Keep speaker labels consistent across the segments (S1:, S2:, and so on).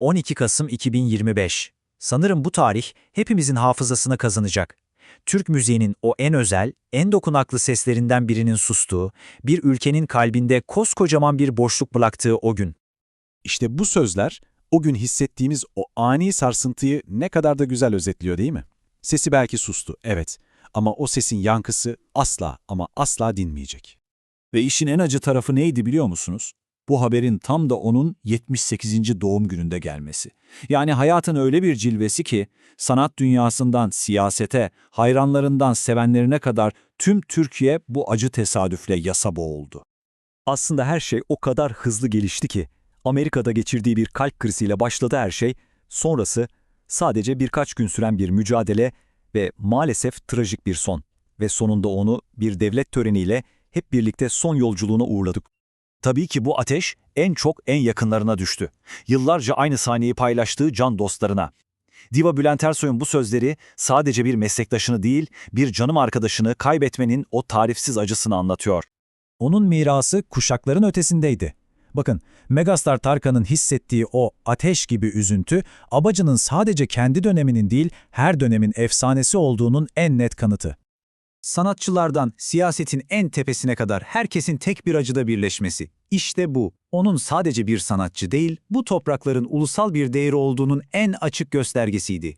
S1: 12 Kasım 2025. Sanırım bu tarih hepimizin hafızasına kazanacak. Türk müziğinin o en özel, en dokunaklı seslerinden birinin sustuğu, bir ülkenin kalbinde koskocaman bir boşluk bıraktığı o gün.
S2: İşte bu sözler o gün hissettiğimiz o ani sarsıntıyı ne kadar da güzel özetliyor değil mi? Sesi belki sustu, evet. Ama o sesin yankısı asla ama asla dinmeyecek.
S3: Ve işin en acı tarafı neydi biliyor musunuz? Bu haberin tam da onun 78. doğum gününde gelmesi. Yani hayatın öyle bir cilvesi ki sanat dünyasından siyasete, hayranlarından sevenlerine kadar tüm Türkiye bu acı tesadüfle yasa boğuldu.
S4: Aslında her şey o kadar hızlı gelişti ki Amerika'da geçirdiği bir kalp kriziyle başladı her şey. Sonrası sadece birkaç gün süren bir mücadele ve maalesef trajik bir son. Ve sonunda onu bir devlet töreniyle hep birlikte son yolculuğuna uğurladık.
S3: Tabii ki bu ateş en çok en yakınlarına düştü. Yıllarca aynı sahneyi paylaştığı can dostlarına. Diva Bülent Ersoy'un bu sözleri sadece bir meslektaşını değil, bir canım arkadaşını kaybetmenin o tarifsiz acısını anlatıyor.
S1: Onun mirası kuşakların ötesindeydi. Bakın, Megastar Tarkan'ın hissettiği o ateş gibi üzüntü, Abacı'nın sadece kendi döneminin değil, her dönemin efsanesi olduğunun en net kanıtı. Sanatçılardan siyasetin en tepesine kadar herkesin tek bir acıda birleşmesi. İşte bu. Onun sadece bir sanatçı değil, bu toprakların ulusal bir değeri olduğunun en açık göstergesiydi.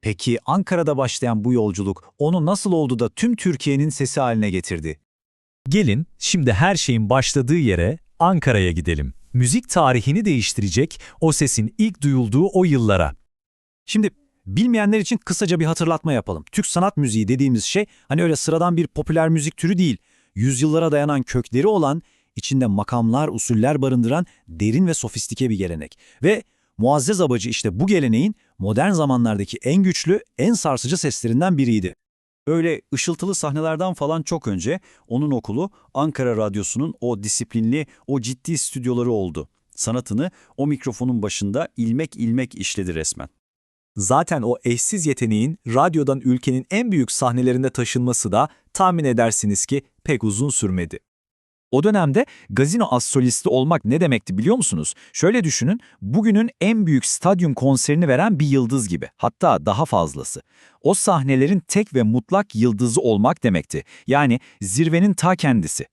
S1: Peki Ankara'da başlayan bu yolculuk onu nasıl oldu da tüm Türkiye'nin sesi haline getirdi?
S4: Gelin şimdi her şeyin başladığı yere Ankara'ya gidelim. Müzik tarihini değiştirecek o sesin ilk duyulduğu o yıllara.
S1: Şimdi bilmeyenler için kısaca bir hatırlatma yapalım. Türk sanat müziği dediğimiz şey hani öyle sıradan bir popüler müzik türü değil. Yüzyıllara dayanan kökleri olan, içinde makamlar, usuller barındıran derin ve sofistike bir gelenek. Ve Muazzez Abacı işte bu geleneğin modern zamanlardaki en güçlü, en sarsıcı seslerinden biriydi. Öyle ışıltılı sahnelerden falan çok önce onun okulu Ankara Radyosu'nun o disiplinli, o ciddi stüdyoları oldu. Sanatını o mikrofonun başında ilmek ilmek işledi resmen.
S4: Zaten o eşsiz yeteneğin radyodan ülkenin en büyük sahnelerinde taşınması da tahmin edersiniz ki pek uzun sürmedi. O dönemde gazino as solisti olmak ne demekti biliyor musunuz? Şöyle düşünün, bugünün en büyük stadyum konserini veren bir yıldız gibi, hatta daha fazlası. O sahnelerin tek ve mutlak yıldızı olmak demekti. Yani zirvenin ta kendisi.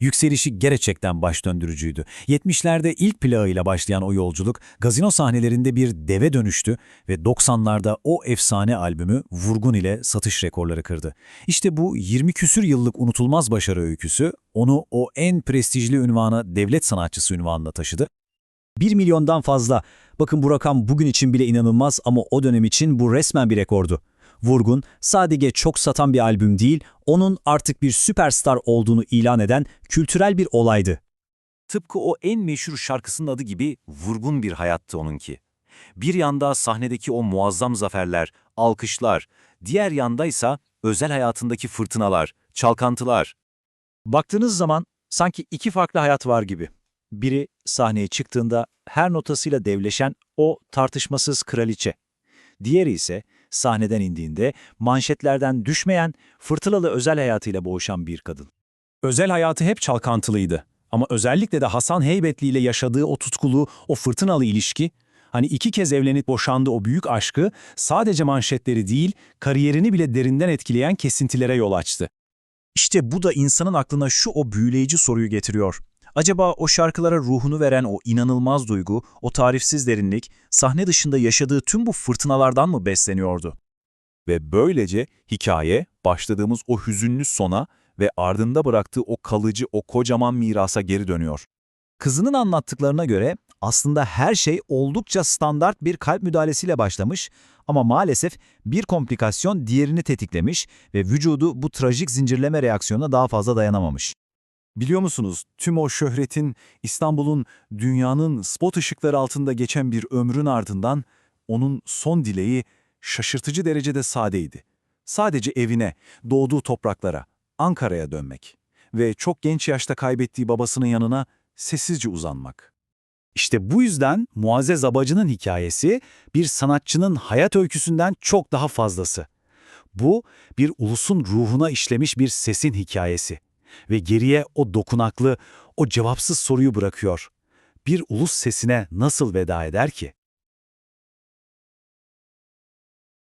S4: Yükselişi gerçekten baş döndürücüydü. 70'lerde ilk plağıyla başlayan o yolculuk gazino sahnelerinde bir deve dönüştü ve 90'larda o efsane albümü Vurgun ile satış rekorları kırdı. İşte bu 20 küsür yıllık unutulmaz başarı öyküsü onu o en prestijli ünvana devlet sanatçısı ünvanına taşıdı. 1 milyondan fazla. Bakın bu rakam bugün için bile inanılmaz ama o dönem için bu resmen bir rekordu. Vurgun sadece çok satan bir albüm değil, onun artık bir süperstar olduğunu ilan eden kültürel bir olaydı.
S3: Tıpkı o en meşhur şarkısının adı gibi vurgun bir hayattı onunki. Bir yanda sahnedeki o muazzam zaferler, alkışlar, diğer yandaysa özel hayatındaki fırtınalar, çalkantılar.
S1: Baktığınız zaman sanki iki farklı hayat var gibi. Biri sahneye çıktığında her notasıyla devleşen o tartışmasız kraliçe. Diğeri ise sahneden indiğinde manşetlerden düşmeyen, fırtınalı özel hayatıyla boğuşan bir kadın.
S4: Özel hayatı hep çalkantılıydı. Ama özellikle de Hasan Heybetli ile yaşadığı o tutkulu, o fırtınalı ilişki, hani iki kez evlenip boşandığı o büyük aşkı sadece manşetleri değil, kariyerini bile derinden etkileyen kesintilere yol açtı. İşte bu da insanın aklına şu o büyüleyici soruyu getiriyor. Acaba o şarkılara ruhunu veren o inanılmaz duygu, o tarifsiz derinlik, sahne dışında yaşadığı tüm bu fırtınalardan mı besleniyordu? Ve böylece hikaye, başladığımız o hüzünlü sona ve ardında bıraktığı o kalıcı, o kocaman mirasa geri dönüyor.
S1: Kızının anlattıklarına göre aslında her şey oldukça standart bir kalp müdahalesiyle başlamış ama maalesef bir komplikasyon diğerini tetiklemiş ve vücudu bu trajik zincirleme reaksiyonuna daha fazla dayanamamış.
S2: Biliyor musunuz tüm o şöhretin, İstanbul'un, dünyanın spot ışıkları altında geçen bir ömrün ardından onun son dileği şaşırtıcı derecede sadeydi. Sadece evine, doğduğu topraklara, Ankara'ya dönmek ve çok genç yaşta kaybettiği babasının yanına sessizce uzanmak.
S1: İşte bu yüzden Muazzez Abacı'nın hikayesi bir sanatçının hayat öyküsünden çok daha fazlası. Bu bir ulusun ruhuna işlemiş bir sesin hikayesi ve geriye o dokunaklı, o cevapsız soruyu bırakıyor. Bir ulus sesine nasıl veda eder ki?